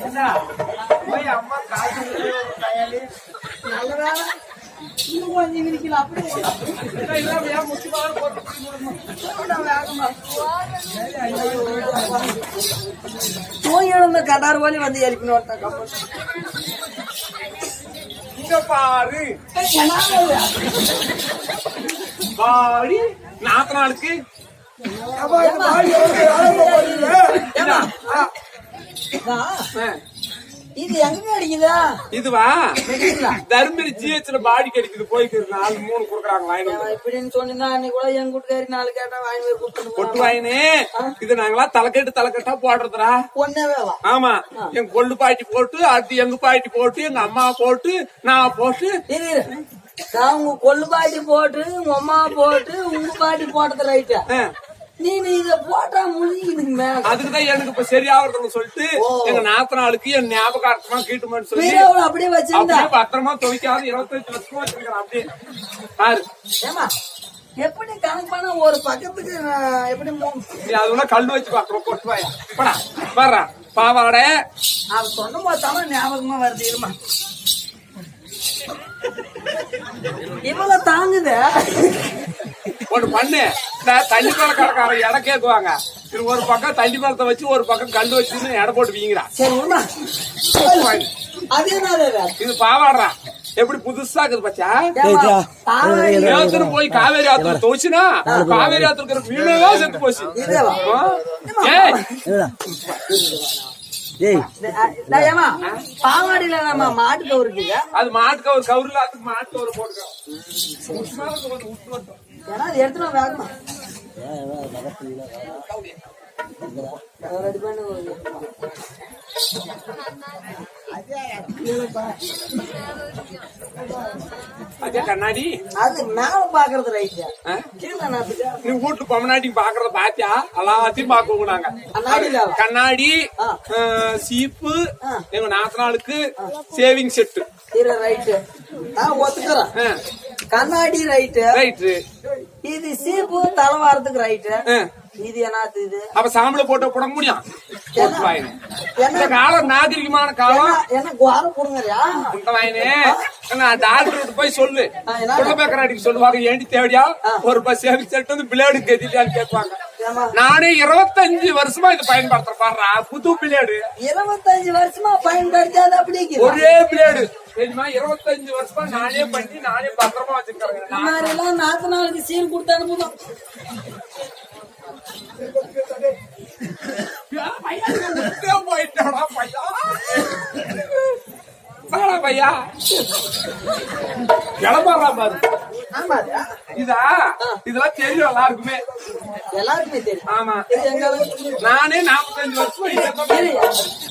என்ன போய் அம்மா காசு நல்லதா? இன்னும் கொஞ்சம் இருக்கல அப்படியே போலி வந்து எழுப்பின ஒருத்தன் இங்க பாரு. பாடி நாத்த நாளுக்கு இது எங்க அடிக்குதா இதுவா? தர்மபுரி ஜிஹெச்ல பாடி கிடைக்குது போய்க்கு நாலு மூணு குடுக்குறாங்க வாங்கி இப்படின்னு சொன்னா அன்னைக்கு கூட எங்க வீட்டுக்காரி நாலு கேட்டா வாங்கி போய் கொட்டு வாயினே. இது நாங்களா தலைக்கட்டு தலைக்கட்டா போடுறதுடா. ஒன்னே வேவா? ஆமா. எங்க கொள்ளு பாட்டி போட்டு அடுத்து எங்க பாட்டி போட்டு எங்க அம்மா போட்டு நான் போட்டு. உங்க கொள்ளு பாட்டி போட்டு உங்க அம்மா போட்டு உங்க பாட்டி போட்டது ரைட்டு நீ நீ இத போட்டா மேல அதுக்குதான் எனக்கு இப்ப சரியாகிறதுன்னு சொல்லிட்டு. எங்க நாத்த நாளுக்கு என் ஞாபகார்த்தமா கீட்டுமான்னு சொல்லி அப்படியே வச்சிருந்தா. பத்திரமா துவைக்காத இருபத்தஞ்சு வருஷமா வச்சிருக்கிறேன் அப்படியே. பாரு. ஏமா எப்படி கணக்கு பண்ண ஒரு பக்கத்துக்கு எப்படி அதெல்லாம் கல் வச்சு பாக்குறோம் கொட்டு வாயா. படா வர்றா. பாவாடை. அவ சொன்ன போதாலும் ஞாபகமா வருது இருமா. இவ்வளவு தாங்குது ஒண்ணு பண்ணு. தண்ணி மேல கடைக்காரன் எடை கேக்குவாங்க. இது ஒரு பக்கம் தண்ணி மரத்தை வச்சு ஒரு பக்கம் கல் வச்சுன்னு எடை போட்டு வீங்கிறா? இது பாவாடுறா எப்படி புதுசா இருக்குது பச்சா? போய் காவேரி ஆத்துல துவச்சுனா காவேரி ஆத்துல இருக்கிற மீனெல்லாம் செத்து போச்சு. பாவாடையில நம்ம மாட்டு கவுருக்குங்க அது மாட்டுக்கு ஒரு கவுருல அதுக்கு மாட்டு ஒரு போட்டுக்கோ. ஏன்னா அது எடுத்துட்டு வேகமா. ரெடி பண்ணு கண்ணாடி? அது மேல பாக்குறது நாத்துக்கு நீ வீட்டு பொம்மநாட்டி பாக்குறத பாத்தியா? எல்லாத்தையும் பாக்குவோம் நாங்க. கண்ணாடி சீப்பு. எங்க நாத்தனாளுக்கு சேவிங் செட்டு ரைட்டு நான் ஒத்துக்கிறேன். கண்ணாடி ரைட்டு ரைட்டு இது சீப்பு தலைவாரத்துக்கு ரைட்டு இது என்னது இது? அப்ப சாம்பல போட்டு போட முடியும். என்ன? காலம் நாகரிகமான காலம். என்ன- குவாரம் நான் டாக்டர் போய் சொல்லு? குள்ளப்பேக்கராடிக்கு சொல்லுவாங்க ஏண்டி தேவையா. ஒரு பஸ் சேவிங் செட் வந்து பிளேடு கதிலியான்னு கேட்பாங்க. நானே இருபத்தஞ்சு வருஷமா இது பயன்படுத்துறேன். பாடுறா புது பிளேடு. இருபத்தஞ்சு வருஷமா பயன்படுத்தாது அப்படி. ஒரே பிளேடு. தெரியுமா? இருபத்தஞ்சு வருஷமா நானே பண்ணி நானே பத்திரமா எல்லாம் நாத்து நாளுக்கு சீல் கொடுத்து அனுப்பணும் போயிட்டாடா பையா பையா. பாரு. இதா? இதெல்லாம் தெரியும் எல்லாருக்குமே. எல்லாருக்குமே தெரியும். ஆமா. இது எங்கால நானே நாற்பத்தஞ்சு வருஷமா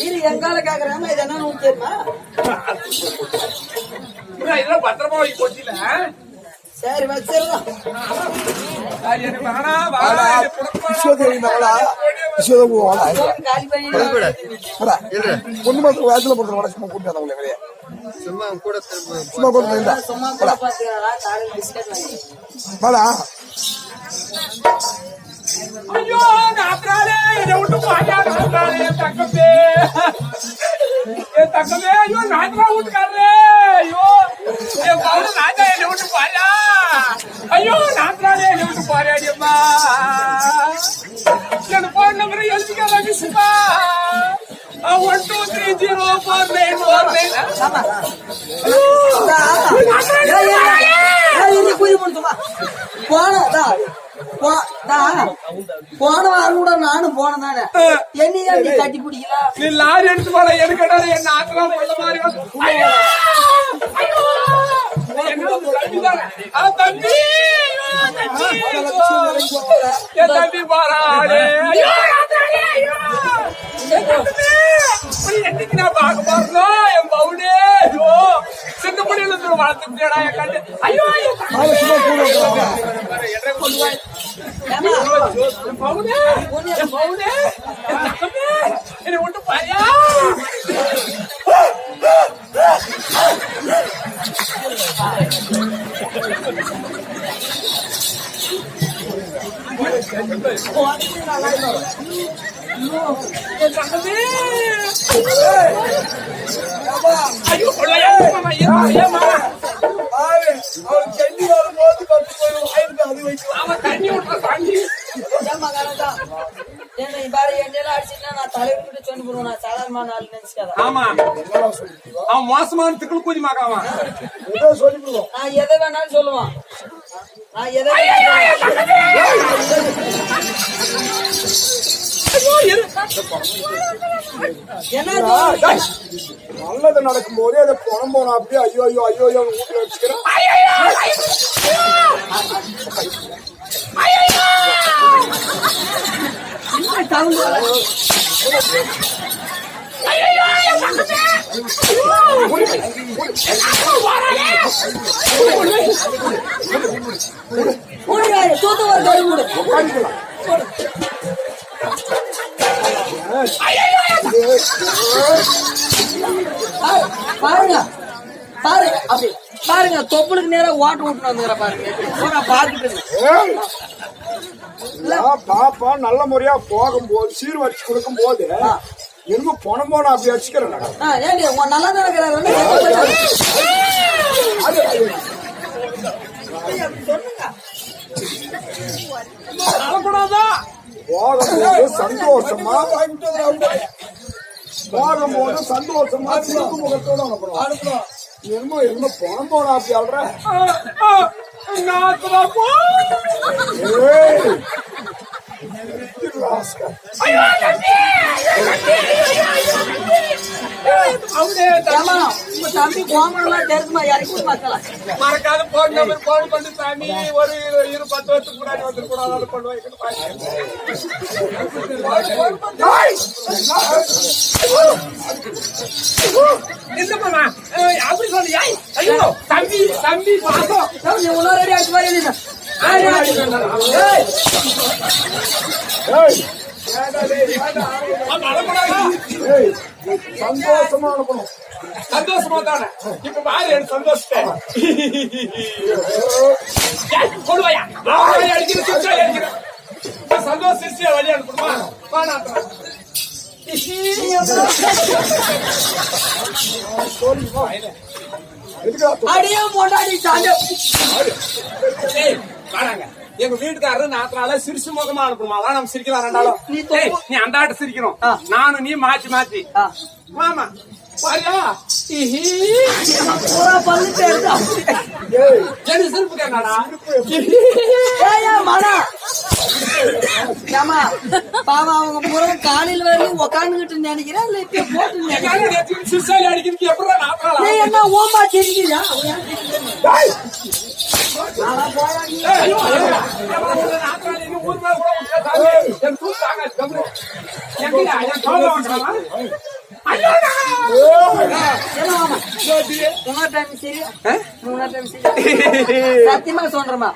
இதை எங்கால கேக்குறாம இது என்ன உனக்கு தெரியுமா? இதெல்லாம் பத்திரமா வை கொட்டில சரி வச்சிடலாம். பண்ணி மாசம் வயசுல போட்டு சும்மா சும்மா கூட சும்மா சும்மா கூட விட்டு போயா நாத்ராலே என் தங்கமே என் தங்கமே ஐயோ நாத்ரா வீட்டுக்காரரே ஐயோ என் பவுன ராஜா என்னை விட்டு போயா ஐயோ நாத்ராலே என்னை விட்டு போயாடி அம்மா என் போன் நம்பர் எழுதிக்க லகிசுமா one two three zero four nine four nine ஆமா போன வாரம் கூட நானும் போனேன் தானே என்னையா நீ கட்டி பிடிக்கல நீ லாரி எடுத்து போல எடுக்கடா என்ன ஆத்திரம் கொள்ள மாதிரி வந்து. ஐயோ! ஐயோ! என்ன தம்பி தானே? ஆ, தம்பி! ஐயோ, தம்பி! என் தம்பி பாராளே. ஐயோ, ஆத்தாடி, ஐயோ! என் தம்பி! உன்னை என்னைக்கு நான் பார்க்க போறேனோ, என்! சின்ன பிள்ளையில இருந்து வளர்த்துட்டியேடா, என் கண்ணு. ஐயோ, என்னை கொண்டு வா. என் பவுனே, அவன் மோசமான திக்குள் கூதி மாக்காவான் நான் எதை வேணாலும் சொல்லுவான். நான் எதை என்ன? நல்லது நடக்கும் போதே அதை பணம் போன அப்படியே ஐயோ ஐயோ ஐயோ ஐயோ வீட்டுல வச்சுக்கிறேன் தூத்து ஒரு பாருங்க. பாரு அப்படி. பாருங்க தொப்புளுக்கு நேரா ஓட்டு விட்டு வந்துக்கிற பாருங்க! நான் பாப்பா நல்ல முறையா போகும்போது சீர் வச்சு கொடுக்கும் போது என்னமோ பணம் போனா அப்படி வச்சுக்கிறேன் ஆ, ஏண்டி உன் நல்லா தான் இருக்கிறாரு அழக்கூடாதா போகும்போது சந்தோஷமா? போகும்போது சந்தோஷமா சிரிப்பு முகத்தோட அனுப்பணும் என்னமோ என்னமோ பணம் போனா அப்படி ஆள்ற நாத்துறா போ ஏய்! ராஸ்கல். அவனே ஏமா தம்பி கோமலாம் தெரிஞ்சுமா இறக்கி விடு மறக்காத போன் நம்பர் போன் பண்ணி சாமி ஒரு இரு- பத்து வருஷத்துக்கு முன்னாடி வந்துருக்கூடாது அப்படி சொல்லியா ஐயோ தம்பி தம்பி பாசம் நீ உன்னோட அடிச்சு மாதிரி சந்தோஷமா அனுப்பணும் சந்தோஷமா தானே இப்ப பாரு எனக்கு சந்தோஷத்தை ஏய், கொண்டு வாயா அவன் அடிக்கிற சுத்தா அடிக்கிற சந்தோஷம் சிரிச்சியா வழி அனுப்பணுமா அடியே பொண்டாடி சாண்டை ஏய், வாடாங்க. எங்க வீட்டுக்காரரு நாத்தினால சிரிச்சு முகமா அனுப்பணுமா? அதான் நம்ம சிரிக்கலாம் ரெண்டாலும் நீ அந்த ஆட்ட சிரிக்கணும். நானும் நீ மாத்தி மாத்தி. மாமா சிரிப்பு கேட்டாடா மனா ஏமா அவங்க பூரா காலையில வரையும் உக்காந்துகிட்டு நினைக்கிறேன் இல்ல இப்ப போட்டு சிறுசாலி அடிக்கிறதுக்கு எப்படி நீ நாத்தினாலா என்ன ஓமா சத்தியமா சொல்றமா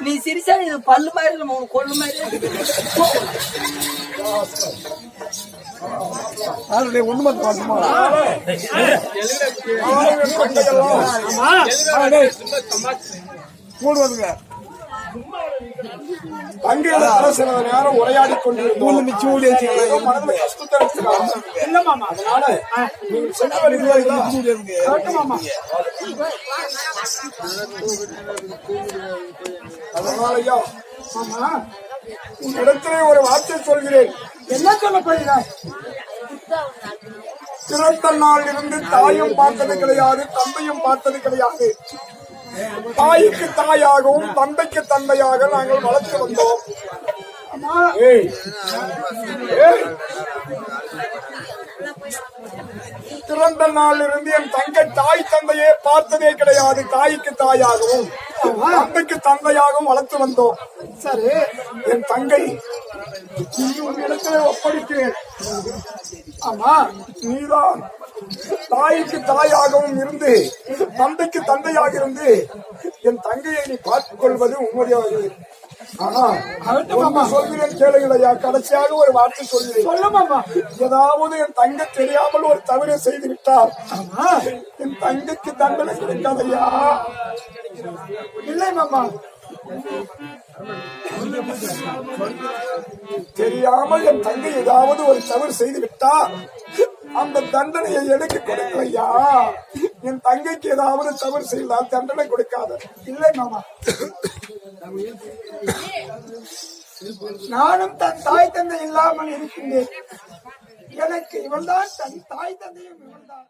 நீ சிரிச்சா இது பல்லு மாதிரி இல்ல உனக்கு கொள்ளு மாதிரி ஒண்ணு மட்டும் கூடுவதுங்க தங்கையில சில நேரம் உரையாடி கொண்டிருந்தோம் மாமா. அதனால நீங்க உன்னிடத்திலே ஒரு வார்த்தை சொல்கிறேன். என்ன சொல்ல போகிறேன் பிறந்த நாள் இருந்து தாயும் பார்த்தது கிடையாது தந்தையும் பார்த்தது கிடையாது. தாய்க்கு தாயாகவும் தந்தைக்கு தந்தையாக நாங்கள் வளர்த்து வந்தோம். பிறந்த நாளிலிருந்து என் தங்கை தாய் தந்தையே பார்த்ததே கிடையாது. தாய்க்கு தாயாகவும் தந்தைக்கு தந்தையாகவும் வளர்த்து வந்தோம். சரி. என் தங்கை நீ உன் இடத்திலே ஒப்படைக்கிறேன். ஆமா. நீதான் தாய்க்கு தாயாகவும் இருந்து தந்தைக்கு தந்தையாக இருந்து என் தங்கையை நீ பார்த்துக் கொள்வது ஒண்ணு சொல்கிறேன் கேளுங்களையா? கடைசியாக ஒரு வார்த்தை சொல்கிறேன். ஏதாவது என் தங்கை தெரியாமல் ஒரு தவறு செய்து விட்டார் என் தங்கைக்கு தண்டனை கிடைக்காதையா இல்லை மாமா. தெரியாமல் என் தங்கை ஏதாவது ஒரு தவறு செய்து விட்டார் அந்த தண்டனையை எடுக்க கொடுக்கலையா? என் தங்கைக்கு ஏதாவது தவறு செய்தால் தண்டனை கொடுக்காத. இல்லை மாமா. நானும் தன் தாய் தந்தை இல்லாமல் இருக்கின்றேன். எனக்கு இவள்தான் தன் தாய் தந்தையும் இவள்தான்.